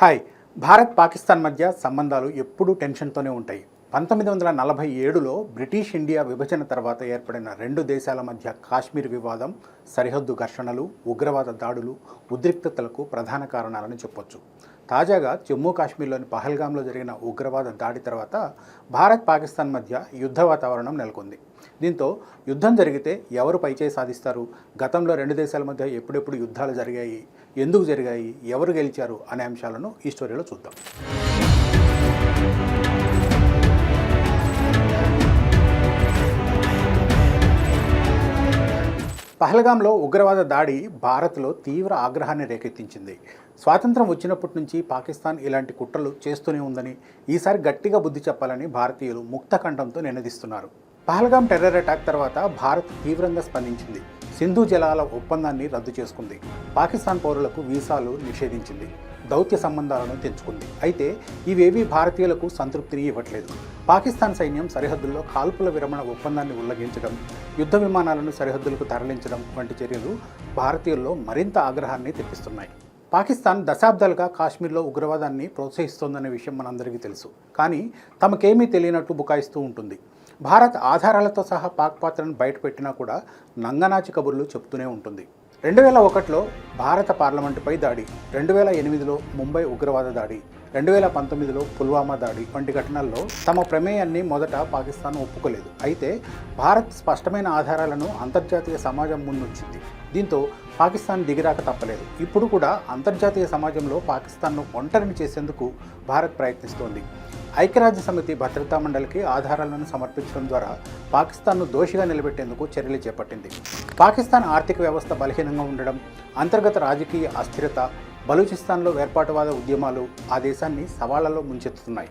Hi. Bharat Pakistan మధ్య సంబంధాలు ఎప్పుడూ టెన్షన్తోనే ఉంటాయి. పంతొమ్మిది వందల నలభై ఏడులో బ్రిటిష్ ఇండియా విభజన తర్వాత ఏర్పడిన రెండు దేశాల మధ్య కాశ్మీర్ వివాదం సరిహద్దు ఘర్షణలు ఉగ్రవాద దాడులు ఉద్రిక్తతలకు ప్రధాన కారణాలని చెప్పొచ్చు. తాజాగా జమ్మూ కాశ్మీర్లోని పహల్గాంలో జరిగిన ఉగ్రవాద దాడి తర్వాత భారత్ పాకిస్తాన్ మధ్య యుద్ధ వాతావరణం నెలకొంది. దీంతో యుద్ధం జరిగితే ఎవరు పైచేయి సాధిస్తారు? గతంలో రెండు దేశాల మధ్య ఎప్పుడెప్పుడు యుద్ధాలు జరిగాయి? ఎందుకు జరిగాయి? ఎవరు గెలిచారు? అనే అంశాలను ఈ స్టోరీలో చూద్దాం. పహల్గాంలో ఉగ్రవాద దాడి భారత్లో తీవ్ర ఆగ్రహాన్ని రేకెత్తించింది. స్వాతంత్రం వచ్చినప్పటి నుంచి పాకిస్తాన్ ఇలాంటి కుట్రలు చేస్తూనే ఉందని ఈసారి గట్టిగా బుద్ధి చెప్పాలని భారతీయులు ముక్తఖండంతో నినదిస్తున్నారు. పహల్గాం టెర్రర్ అటాక్ తర్వాత భారత్ తీవ్రంగా స్పందించింది. సింధు జలాల ఒప్పందాన్ని రద్దు చేసుకుంది. పాకిస్తాన్ పౌరులకు వీసాలు నిషేధించింది. దౌత్య సంబంధాలను తెంచుకుంది. అయితే ఇవేవీ భారతీయులకు సంతృప్తిని ఇవ్వట్లేదు. పాకిస్తాన్ సైన్యం సరిహద్దుల్లో కాల్పుల విరమణ ఒప్పందాన్ని ఉల్లంఘించడం యుద్ధ విమానాలను సరిహద్దులకు తరలించడం వంటి చర్యలు భారతీయుల్లో మరింత ఆగ్రహాన్ని తెప్పిస్తున్నాయి. పాకిస్తాన్ దశాబ్దాలుగా కాశ్మీర్లో ఉగ్రవాదాన్ని ప్రోత్సహిస్తోందనే విషయం మనందరికీ తెలుసు. కానీ తమకేమీ తెలియనట్టు బుకాయిస్తూ ఉంటుంది. భారత్ ఆధారాలతో సహా పాక్ పాత్రను బయటపెట్టినా కూడా నంగనాచి కబుర్లు చెప్తూనే ఉంటుంది. రెండు వేల ఒకటిలో భారత పార్లమెంటుపై దాడి రెండు వేల ఎనిమిదిలో ముంబై ఉగ్రవాద దాడి రెండు వేల పంతొమ్మిదిలో పుల్వామా దాడి వంటి ఘటనల్లో తమ ప్రమేయాన్ని మొదట పాకిస్తాన్ ఒప్పుకోలేదు. అయితే భారత్ స్పష్టమైన ఆధారాలను అంతర్జాతీయ సమాజం ముందుంచింది. దీంతో పాకిస్తాన్ దిగిరాక తప్పలేదు. ఇప్పుడు కూడా అంతర్జాతీయ సమాజంలో పాకిస్తాన్ను ఒంటరిని చేసేందుకు భారత్ ప్రయత్నిస్తోంది. ఐక్యరాజ్య సమితి భద్రతా మండలికి ఆధారాలను సమర్పించడం ద్వారా పాకిస్తాన్ను దోషిగా నిలబెట్టేందుకు చర్యలు చేపట్టింది. పాకిస్తాన్ ఆర్థిక వ్యవస్థ బలహీనంగా ఉండడం అంతర్గత రాజకీయ అస్థిరత బలూచిస్తాన్లో వేర్పాటువాద ఉద్యమాలు ఆ దేశాన్ని సవాళ్ళలో ముంచెత్తుతున్నాయి.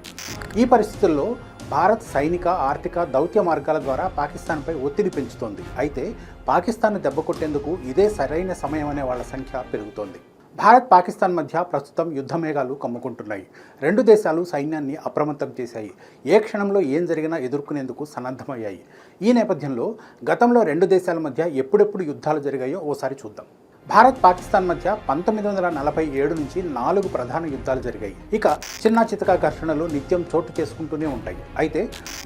ఈ పరిస్థితుల్లో భారత్ సైనిక ఆర్థిక దౌత్య మార్గాల ద్వారా పాకిస్తాన్పై ఒత్తిడి పెంచుతోంది. అయితే పాకిస్తాన్ను దెబ్బకొట్టేందుకు ఇదే సరైన సమయం అనే వాళ్ళ సంఖ్య పెరుగుతోంది. భారత్ పాకిస్తాన్ మధ్య ప్రస్తుతం యుద్ధమేఘాలు కమ్ముకుంటున్నాయి. రెండు దేశాలు సైన్యాన్ని అప్రమత్తం చేశాయి. ఏ క్షణంలో ఏం జరిగినా ఎదుర్కొనేందుకు సన్నద్ధమయ్యాయి. ఈ నేపథ్యంలో గతంలో రెండు దేశాల మధ్య ఎప్పుడెప్పుడు యుద్ధాలు జరిగాయో ఓసారి చూద్దాం. భారత్ పాకిస్తాన్ మధ్య పంతొమ్మిది వందల నలభై ఏడు నుంచి నాలుగు ప్రధాన యుద్ధాలు జరిగాయి. ఇక చిన్న చితక ఘర్షణలు నిత్యం చోటు చేసుకుంటూనే ఉంటాయి. అయితే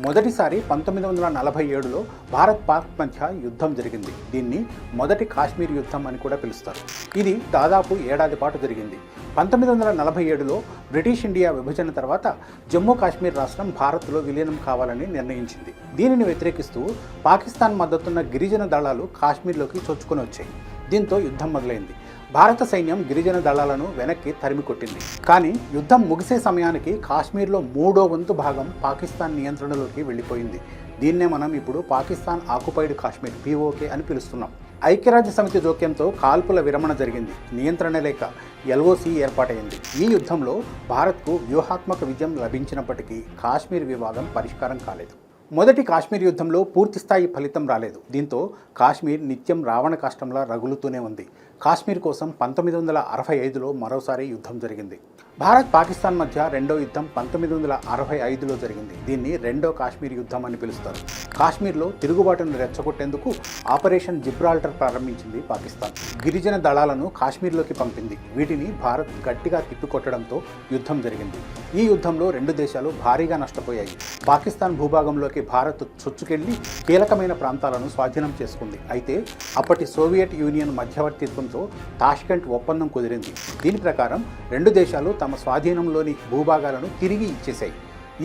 మొదటిసారి పంతొమ్మిది వందల నలభై ఏడులో భారత్ పాక్ మధ్య యుద్ధం జరిగింది. దీన్ని మొదటి కాశ్మీర్ యుద్ధం అని కూడా పిలుస్తారు. ఇది దాదాపు ఏడాది పాటు జరిగింది. పంతొమ్మిది వందల నలభై ఏడులో బ్రిటిష్ ఇండియా విభజన తర్వాత జమ్మూ కాశ్మీర్ రాష్ట్రం భారత్లో విలీనం కావాలని నిర్ణయించింది. దీనిని వ్యతిరేకిస్తూ పాకిస్తాన్ మద్దతున్న గిరిజన దళాలు కాశ్మీర్లోకి చొచ్చుకొని వచ్చాయి. దీంతో యుద్ధం మొదలైంది. భారత సైన్యం గిరిజన దళాలను వెనక్కి తరిమి కొట్టింది. కానీ యుద్ధం ముగిసే సమయానికి కాశ్మీర్లో మూడో వంతు భాగం పాకిస్తాన్ నియంత్రణలోకి వెళ్ళిపోయింది. దీన్నే మనం ఇప్పుడు పాకిస్తాన్ ఆకుపైడ్ కాశ్మీర్ పీఓకే అని పిలుస్తున్నాం. ఐక్యరాజ్య సమితి జోక్యంతో కాల్పుల విరమణ జరిగింది. నియంత్రణ లేక ఎల్ఓసి ఏర్పాటైంది. ఈ యుద్ధంలో భారత్కు వ్యూహాత్మక విజయం లభించినప్పటికీ కాశ్మీర్ వివాదం పరిష్కారం కాలేదు. మొదటి కాశ్మీర్ యుద్ధంలో పూర్తిస్థాయి ఫలితం రాలేదు. దీంతో కాశ్మీర్ నిత్యం రావణ కష్టంలా రగులుతూనే ఉంది. కాశ్మీర్ కోసం పంతొమ్మిది వందల అరవై ఐదులో మరోసారి యుద్ధం జరిగింది. భారత్ పాకిస్తాన్ మధ్య రెండో యుద్ధం పంతొమ్మిది వందల అరవై ఐదులో జరిగింది. దీన్ని రెండో కాశ్మీర్ యుద్ధం అని పిలుస్తారు. కాశ్మీర్లో తిరుగుబాటును రెచ్చగొట్టేందుకు ఆపరేషన్ జిబ్రాల్టర్ ప్రారంభించింది పాకిస్తాన్. గిరిజన దళాలను కాశ్మీర్లోకి పంపింది. వీటిని భారత్ గట్టిగా తిప్పికొట్టడంతో యుద్ధం జరిగింది. ఈ యుద్ధంలో రెండు దేశాలు భారీగా నష్టపోయాయి. పాకిస్తాన్ భూభాగంలోకి భారత్ చొచ్చుకెళ్ళి కీలకమైన ప్రాంతాలను స్వాధీనం చేసుకుంది. అయితే అప్పటి సోవియట్ యూనియన్ మధ్యవర్తిత్వం మధ్యవర్తిత్వంతో తాష్కెంట్ ఒప్పందం కుదిరింది. దీని ప్రకారం రెండు దేశాలు తమ స్వాధీనంలోని భూభాగాలను తిరిగి ఇచ్చేశాయి.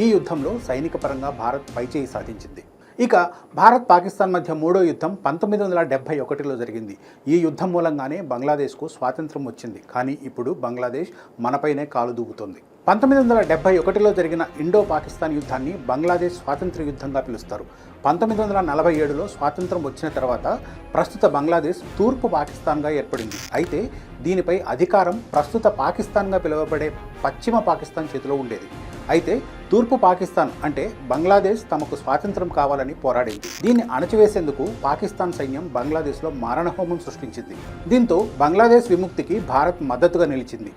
ఈ యుద్ధంలో సైనిక పరంగా భారత్ పైచేయి సాధించింది. ఇక భారత్ పాకిస్తాన్ మధ్య మూడో యుద్ధం పంతొమ్మిది వందల డెబ్బై ఒకటిలో జరిగింది. ఈ యుద్ధం మూలంగానే బంగ్లాదేశ్కు స్వాతంత్రం వచ్చింది. కానీ ఇప్పుడు బంగ్లాదేశ్ మనపైనే కాలు దూకుతోంది. పంతొమ్మిది వందల డెబ్బై ఒకటిలో జరిగిన ఇండో పాకిస్తాన్ యుద్ధాన్ని బంగ్లాదేశ్ స్వాతంత్ర యుద్ధంగా పిలుస్తారు. పంతొమ్మిది వందల నలభై ఏడులో స్వాతంత్రం వచ్చిన తర్వాత ప్రస్తుత బంగ్లాదేశ్ తూర్పు పాకిస్తాన్గా ఏర్పడింది. అయితే దీనిపై అధికారం ప్రస్తుత పాకిస్తాన్గా పిలువబడే పశ్చిమ పాకిస్తాన్ చేతిలో ఉండేది. అయితే తూర్పు పాకిస్తాన్ అంటే బంగ్లాదేశ్ తమకు స్వాతంత్రం కావాలని పోరాడింది. దీన్ని అణచివేసేందుకు పాకిస్తాన్ సైన్యం బంగ్లాదేశ్లో మారణహోమం సృష్టించింది. దీంతో బంగ్లాదేశ్ విముక్తికి భారత్ మద్దతుగా నిలిచింది.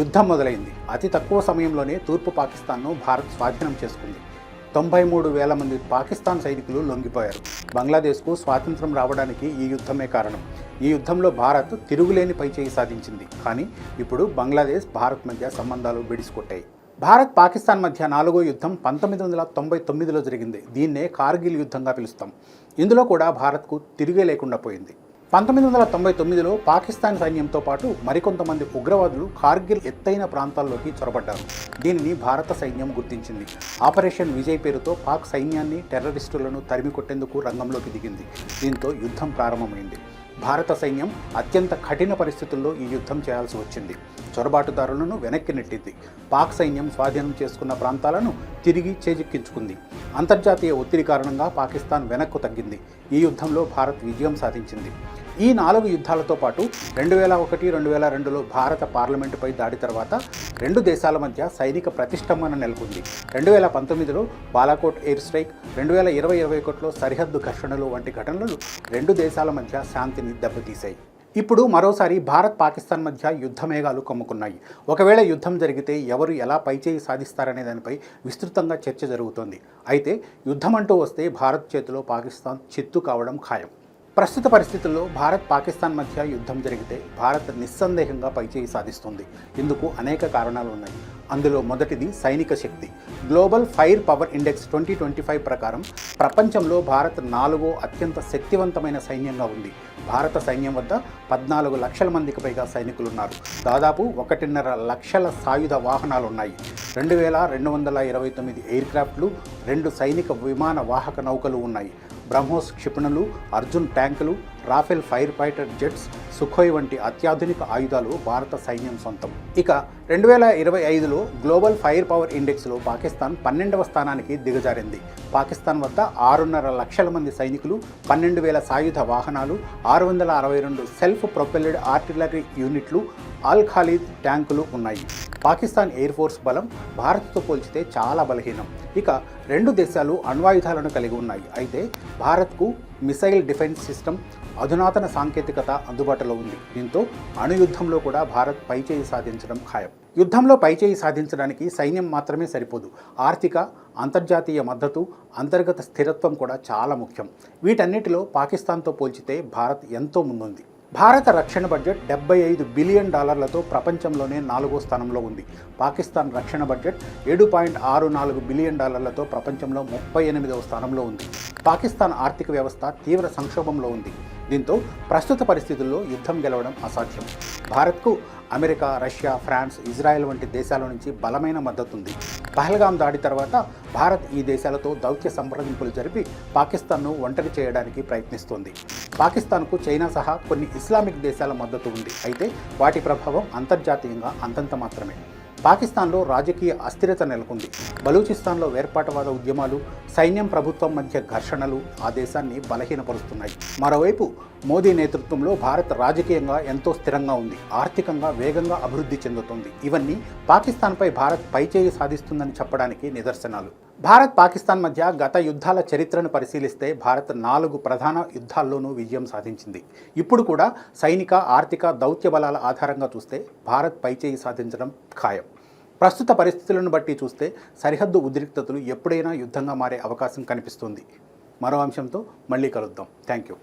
యుద్ధం మొదలైంది. అతి తక్కువ సమయంలోనే తూర్పు పాకిస్తాన్ను భారత్ స్వాధీనం చేసుకుంది. తొంభై మూడు వేల మంది పాకిస్తాన్ సైనికులు లొంగిపోయారు. బంగ్లాదేశ్కు స్వాతంత్రం రావడానికి ఈ యుద్ధమే కారణం. ఈ యుద్ధంలో భారత్ తిరుగులేని పైచేయి సాధించింది. కానీ ఇప్పుడు బంగ్లాదేశ్ భారత్ మధ్య సంబంధాలు బెడిసికొట్టాయి భారత్ పాకిస్తాన్ మధ్య నాలుగో యుద్ధం పంతొమ్మిది వందల తొంభై తొమ్మిదిలో జరిగింది. దీన్నే కార్గిల్ యుద్ధంగా పిలుస్తాం. ఇందులో కూడా భారత్కు తిరిగే లేకుండా పోయింది. పంతొమ్మిది వందల తొంభై తొమ్మిదిలో పాకిస్తాన్ సైన్యంతో పాటు మరికొంతమంది ఉగ్రవాదులు కార్గిల్ ఎత్తైన ప్రాంతాల్లోకి చొరబడ్డారు. దీనిని భారత సైన్యం గుర్తించింది. ఆపరేషన్ విజయ్ పేరుతో పాక్ సైన్యాన్ని టెర్రరిస్టులను తరిమి కొట్టేందుకు రంగంలోకి దిగింది. దీంతో యుద్ధం ప్రారంభమైంది. భారత సైన్యం అత్యంత కఠిన పరిస్థితుల్లో ఈ యుద్ధం చేయాల్సి వచ్చింది. చొరబాటుదారులను వెనక్కి నెట్టింది. పాక్ సైన్యం స్వాధీనం చేసుకున్న ప్రాంతాలను తిరిగి చేజిక్కించుకుంది. అంతర్జాతీయ ఒత్తిడి కారణంగా పాకిస్తాన్ వెనక్కు తగ్గింది. ఈ యుద్ధంలో భారత్ విజయం సాధించింది. ఈ నాలుగు యుద్ధాలతో పాటు రెండు వేల ఒకటి రెండు వేల రెండులో భారత పార్లమెంటుపై దాడి తర్వాత రెండు దేశాల మధ్య సైనిక ప్రతిష్టంభన నెలకొంది. రెండు వేల పంతొమ్మిదిలో బాలాకోట్ ఎయిర్ స్ట్రైక్ రెండు వేల ఇరవై ఇరవై ఒకటిలో సరిహద్దు ఘర్షణలు వంటి ఘటనలు రెండు దేశాల మధ్య శాంతిని దెబ్బతీశాయి. ఇప్పుడు మరోసారి భారత్ పాకిస్తాన్ మధ్య యుద్ధమేఘాలు కమ్ముకున్నాయి. ఒకవేళ యుద్ధం జరిగితే ఎవరు ఎలా పైచేయి సాధిస్తారనే దానిపై విస్తృతంగా చర్చ జరుగుతోంది. అయితే యుద్ధం అంటూ వస్తే భారత్ చేతిలో పాకిస్తాన్ చిత్తు కావడం ఖాయం. ప్రస్తుత పరిస్థితుల్లో భారత్ పాకిస్తాన్ మధ్య యుద్ధం జరిగితే భారత్ నిస్సందేహంగా పైచేయి సాధిస్తుంది. ఇందుకు అనేక కారణాలు ఉన్నాయి అందులో మొదటిది సైనిక శక్తి. Global fire power index twenty twenty five ప్రకారం ప్రపంచంలో భారత్ నాలుగో అత్యంత శక్తివంతమైన సైన్యంగా ఉంది. భారత సైన్యం వద్ద పద్నాలుగు లక్షల మందికి పైగా సైనికులు ఉన్నారు దాదాపు ఒకటిన్నర లక్షల సాయుధ వాహనాలు ఉన్నాయి రెండు వేల రెండు వందల ఇరవై తొమ్మిది ఎయిర్ క్రాఫ్ట్లు రెండు సైనిక విమాన వాహక నౌకలు ఉన్నాయి. బ్రహ్మోస్ క్షిపణులు అర్జున్ ట్యాంకులు Rafale fire fighter jets Sukhoi వంటి అత్యాధునిక ఆయుధాలు భారత సైన్యం సొంతం. ఇక రెండు వేల ఇరవై ఐదులో గ్లోబల్ ఫైర్ పవర్ ఇండెక్స్లో పాకిస్తాన్ పన్నెండవ స్థానానికి దిగజారింది. పాకిస్తాన్ వద్ద ఆరున్నర లక్షల మంది సైనికులు పన్నెండు వేల సాయుధ వాహనాలు ఆరు వందల అరవై రెండు సెల్ఫ్ ప్రొపెల్డ్ ఆర్టిలరీ యూనిట్లు ఆల్ ఖాలీద్ ట్యాంకులు ఉన్నాయి. పాకిస్తాన్ ఎయిర్ ఫోర్స్ బలం భారత్తో పోల్చితే చాలా బలహీనం. ఇక రెండు దేశాలు అణ్వాయుధాలను కలిగి ఉన్నాయి. అయితే భారత్కు మిసైల్ డిఫెన్స్ సిస్టమ్ అధునాతన సాంకేతికత అందుబాటులో ఉంది. దీంతో అణుయుద్ధంలో కూడా భారత్ పైచేయి సాధించడం ఖాయం. యుద్ధంలో పైచేయి సాధించడానికి సైన్యం మాత్రమే సరిపోదు. ఆర్థిక అంతర్జాతీయ మద్దతు అంతర్గత స్థిరత్వం కూడా చాలా ముఖ్యం. వీటన్నిటిలో పాకిస్తాన్తో పోల్చితే భారత్ ఎంతో ముందుంది. భారత రక్షణ బడ్జెట్ డెబ్బై ఐదు బిలియన్ డాలర్లతో ప్రపంచంలోనే నాలుగో స్థానంలో ఉంది. పాకిస్తాన్ రక్షణ బడ్జెట్ ఏడు పాయింట్ ఆరు నాలుగు బిలియన్ డాలర్లతో ప్రపంచంలో ముప్పై ఎనిమిదవ స్థానంలో ఉంది. పాకిస్తాన్ ఆర్థిక వ్యవస్థ తీవ్ర సంక్షోభంలో ఉంది. దీంతో ప్రస్తుత పరిస్థితుల్లో యుద్ధం గెలవడం అసాధ్యం. భారత్కు అమెరికా రష్యా ఫ్రాన్స్ ఇజ్రాయెల్ వంటి దేశాల నుంచి బలమైన మద్దతు ఉంది పహల్గాం దాడి తర్వాత భారత్ ఈ దేశాలతో దౌత్య సంప్రదింపులు జరిపి పాకిస్తాన్ను ఒంటరి చేయడానికి ప్రయత్నిస్తోంది. పాకిస్తాన్కు చైనా సహా కొన్ని ఇస్లామిక్ దేశాల మద్దతు ఉంది. అయితే వాటి ప్రభావం అంతర్జాతీయంగా అంతంత మాత్రమే. పాకిస్తాన్లో రాజకీయ అస్థిరత నెలకొంది. బలూచిస్తాన్లో వేర్పాటువాద ఉద్యమాలు సైన్యం ప్రభుత్వం మధ్య ఘర్షణలు ఆ దేశాన్ని బలహీనపరుస్తున్నాయి. మరోవైపు మోదీ నేతృత్వంలో భారత్ రాజకీయంగా ఎంతో స్థిరంగా ఉంది. ఆర్థికంగా వేగంగా అభివృద్ధి చెందుతుంది. ఇవన్నీ పాకిస్తాన్పై భారత్ పైచేయి సాధిస్తుందని చెప్పడానికి నిదర్శనాలు. భారత్ పాకిస్తాన్ మధ్య గత యుద్ధాల చరిత్రను పరిశీలిస్తే భారత్ నాలుగు ప్రధాన యుద్ధాల్లోనూ విజయం సాధించింది. ఇప్పుడు కూడా సైనిక ఆర్థిక దౌత్య బలాల ఆధారంగా చూస్తే భారత్ పైచేయి సాధించడం ఖాయం. ప్రస్తుత పరిస్థితులను బట్టి చూస్తే సరిహద్దు ఉద్రిక్తతలు ఎప్పుడైనా యుద్ధంగా మారే అవకాశం కనిపిస్తుంది. మరో అంశంతో మళ్ళీ కలుద్దాం. Thank you